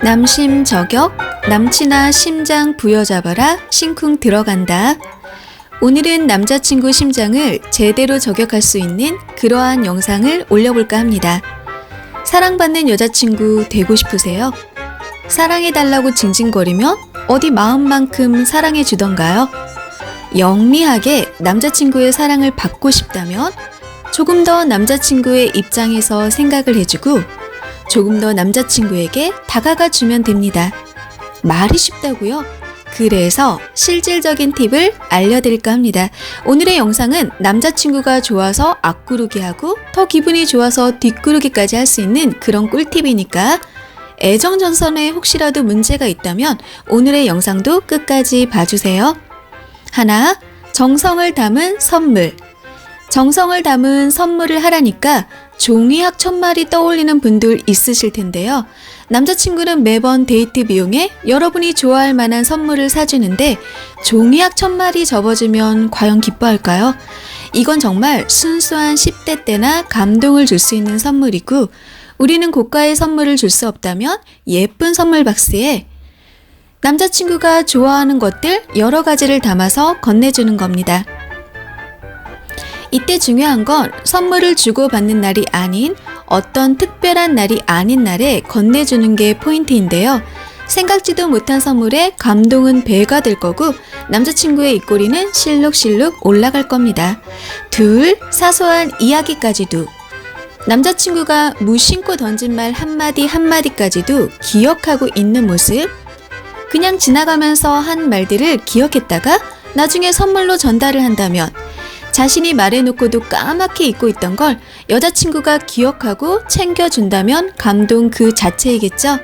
남심 저격, 남친아 심장 부여잡아라, 심쿵 들어간다. 오늘은 남자친구 심장을 제대로 저격할 수 있는 그러한 영상을 올려볼까 합니다. 사랑받는 여자친구 되고 싶으세요? 사랑해달라고 징징거리면 어디 마음만큼 사랑해주던가요? 영리하게 남자친구의 사랑을 받고 싶다면 조금 더 남자친구의 입장에서 생각을 해주고 조금 더 남자친구에게 다가가 주면 됩니다. 말이 쉽다고요? 그래서 실질적인 팁을 알려드릴까 합니다. 오늘의 영상은 남자친구가 좋아서 앞구르기 하고 더 기분이 좋아서 뒷구르기까지 할 수 있는 그런 꿀팁이니까 애정 전선에 혹시라도 문제가 있다면 오늘의 영상도 끝까지 봐주세요. 하나, 정성을 담은 선물. 정성을 담은 선물을 하라니까 종이학 천말이 떠올리는 분들 있으실 텐데요. 남자친구는 매번 데이트 비용에 여러분이 좋아할 만한 선물을 사주는데 종이학 천말이 접어지면 과연 기뻐할까요? 이건 정말 순수한 10대 때나 감동을 줄 수 있는 선물이고 우리는 고가의 선물을 줄 수 없다면 예쁜 선물 박스에 남자친구가 좋아하는 것들 여러 가지를 담아서 건네주는 겁니다. 이때 중요한 건 선물을 주고받는 날이 아닌 어떤 특별한 날이 아닌 날에 건네주는 게 포인트인데요. 생각지도 못한 선물에 감동은 배가 될 거고 남자친구의 입꼬리는 실룩실룩 올라갈 겁니다. 둘, 사소한 이야기까지도. 남자친구가 무심코 던진 말 한마디 한마디까지도 기억하고 있는 모습. 그냥 지나가면서 한 말들을 기억했다가 나중에 선물로 전달을 한다면 자신이 말해놓고도 까맣게 잊고 있던 걸 여자친구가 기억하고 챙겨준다면 감동 그 자체이겠죠?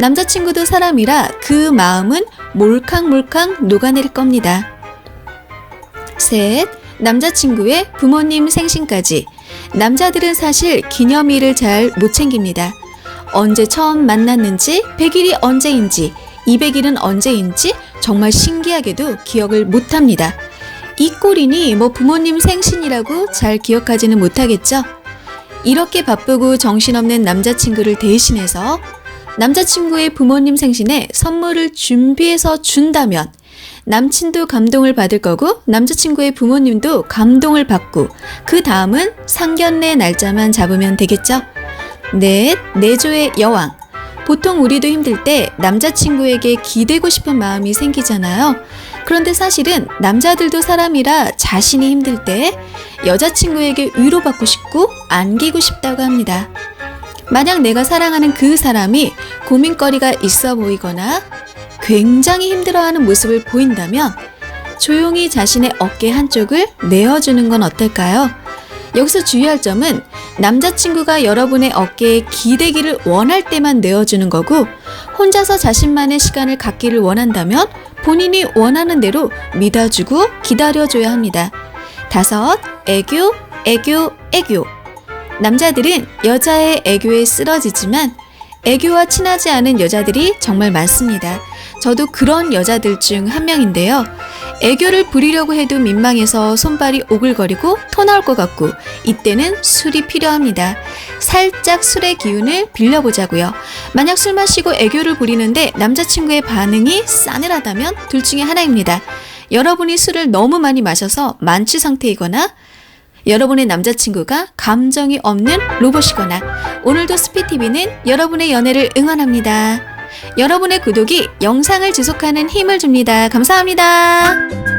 남자친구도 사람이라 그 마음은 몰캉몰캉 녹아내릴 겁니다. 셋, 남자친구의 부모님 생신까지. 남자들은 사실 기념일을 잘 못 챙깁니다. 언제 처음 만났는지, 100일이 언제인지, 200일은 언제인지 정말 신기하게도 기억을 못 합니다. 이 꼴이니 뭐 부모님 생신이라고 잘 기억하지는 못하겠죠? 이렇게 바쁘고 정신없는 남자친구를 대신해서 남자친구의 부모님 생신에 선물을 준비해서 준다면 남친도 감동을 받을 거고 남자친구의 부모님도 감동을 받고 그 다음은 상견례 날짜만 잡으면 되겠죠? 넷, 내조의 여왕. 보통 우리도 힘들 때 남자친구에게 기대고 싶은 마음이 생기잖아요. 그런데 사실은 남자들도 사람이라 자신이 힘들 때 여자친구에게 위로받고 싶고 안기고 싶다고 합니다. 만약 내가 사랑하는 그 사람이 고민거리가 있어 보이거나 굉장히 힘들어하는 모습을 보인다면 조용히 자신의 어깨 한쪽을 내어주는 건 어떨까요? 여기서 주의할 점은 남자친구가 여러분의 어깨에 기대기를 원할 때만 내어주는 거고 혼자서 자신만의 시간을 갖기를 원한다면 본인이 원하는 대로 믿어주고 기다려줘야 합니다. 다섯, 애교, 애교, 애교. 남자들은 여자의 애교에 쓰러지지만 애교와 친하지 않은 여자들이 정말 많습니다. 저도 그런 여자들 중 한 명인데요. 애교를 부리려고 해도 민망해서 손발이 오글거리고 토 나올 것 같고 이때는 술이 필요합니다. 살짝 술의 기운을 빌려보자고요. 만약 술 마시고 애교를 부리는데 남자친구의 반응이 싸늘하다면 둘 중에 하나입니다. 여러분이 술을 너무 많이 마셔서 만취 상태이거나 여러분의 남자친구가 감정이 없는 로봇이거나 오늘도 스피TV는 여러분의 연애를 응원합니다. 여러분의 구독이 영상을 지속하는 힘을 줍니다. 감사합니다.